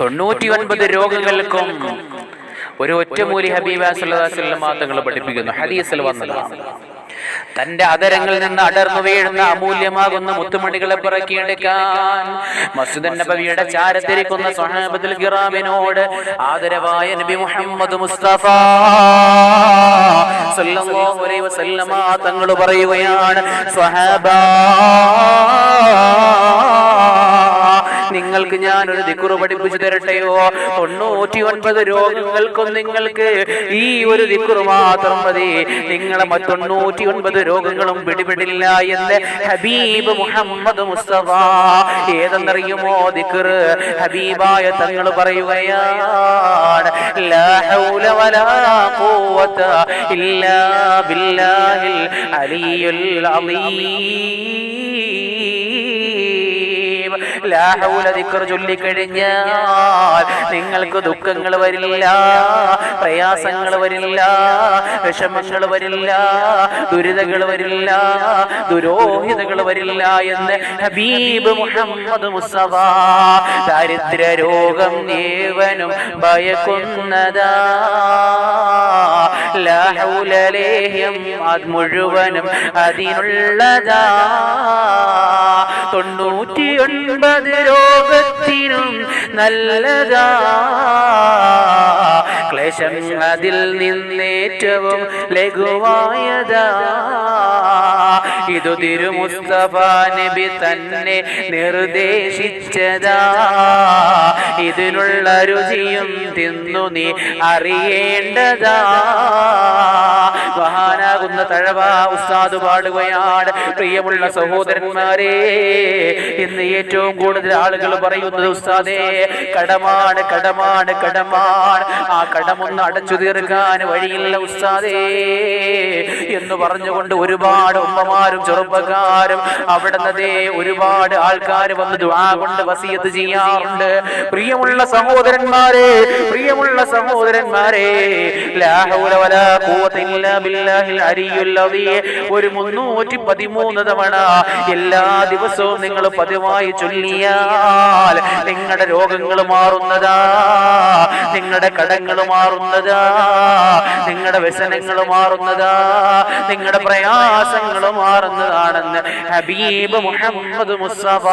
തൊണ്ണൂറ്റി ഒൻപത് രോഗങ്ങൾക്കും ഒരു ഒറ്റമൂലി ഹബീബ തങ്ങൾ പഠിപ്പിക്കുന്നു. ഹദീസിൽ വന്നതാണ് തന്റെ അതരങ്ങളിൽ നിന്ന് അടർന്നു വീഴുന്ന അമൂല്യമാകുന്ന മുത്തുമണികളെ പിറക്കിയെടുക്കാൻ മസ്ജിദ് നബവിയുടെ ചാരത്തിരിക്കുന്ന സ്വഹാബത്തുൽ ഗിറാമിനോട് ആദരവായ നബി മുഹമ്മദ് മുസ്തഫ സല്ലല്ലാഹു അലൈഹി വസല്ലമ തങ്ങൾ പറയുകയാണ് സ്വഹാബ നിങ്ങൾക്ക് ഞാൻ ഒരു ദിക്കുറു പഠിപ്പിച്ചു തരട്ടെയോ? തൊണ്ണൂറ്റി ഒൻപത് രോഗങ്ങൾക്കും നിങ്ങൾക്ക് ഈ ഒരു ദിക്കുറു മാത്രം മതി. നിങ്ങളെ തൊണ്ണൂറ്റി ഒൻപത് രോഗങ്ങളും പിടിപെടില്ല എന്ന് ഹബീബ് മുഹമ്മദ് മുസ്തഫ ഏതെന്നറിയുമോ ദിക്കുറ്? ഹബീബായ തങ്ങൾ പറയുകയാണ് ലാ ഹൗല വലാ ഖുവത ഇല്ലാ ബില്ലാഹിൽ അലിയുൽ അലീം. ചൊല്ലിക്കഴിഞ്ഞാൽ നിങ്ങൾക്ക് ദുഃഖങ്ങൾ വരില്ല പ്രയാസങ്ങൾ വരില്ല വിഷമങ്ങൾ വരില്ല ദുരിതങ്ങൾ വരില്ല ദുരോഹിതകൾ വരില്ല എന്ന് ഹബീബ് മുഹമ്മദ് മുസ്തഫ ദാരിദ്ര്യ രോഗം ഏവനും ഭയക്കുന്നതാ. ലാ ഹൗല ലേഹ്യം അത് മുഴുവനും അതിനുള്ളതാ. തൊണ്ണൂറ്റി ഒൻപത് രോഗത്തിനും നല്ലതാ. ക്ലേശം അതിൽ നിന്നേറ്റവും ലഘുവായതാ. ഇതു തിരുമുസ്തഫ നബി തന്നെ നിർദ്ദേശിച്ചതാ. ഇതിനുള്ള രുചിയും തിന്നു നീ അറിയേണ്ടതാ. മഹാനാകുന്ന തഴവ ഉസ്താദ് പാടുകയാണ്. പ്രിയമുള്ള സഹോദരന്മാരെ ഇന്ന് ഏറ്റവും കൂടുതൽ ആളുകൾ പറയുന്നത് ഉസ്താദേ കടമാണ് കടമാണ് കടമാണ്. ആ കടമൊന്ന് അടച്ചു തീർക്കാൻ വഴിയില്ല ഉസ്താദേ എന്ന് പറഞ്ഞുകൊണ്ട് ഒരുപാട് ഉമ്മമാരും ചെറുപ്പക്കാരും അവിടുന്നതേ ഒരുപാട് ആൾക്കാർ വന്ന് ദുആ കൊണ്ട് വസിയത്ത് ചെയ്യാറുണ്ട്. പ്രിയമുള്ള സഹോദരന്മാരെ പ്രിയമുള്ള സഹോദരന്മാരെ ഒരു മുന്നൂറ്റി പതിമൂന്ന് തവണ എല്ലാ ദിവസവും നിങ്ങൾ പതിവായി ചൊല്ലിയാൽ നിങ്ങളുടെ രോഗങ്ങൾ മാറുന്നതാ നിങ്ങളുടെ കടങ്ങൾ മാറുന്നതാ നിങ്ങളുടെ വ്യസനങ്ങൾ മാറുന്നതാ നിങ്ങളുടെ പ്രയാസങ്ങൾ മാറുന്നതാണെന്ന് ഹബീബ് മുഹമ്മദ് മുസ്തഫ.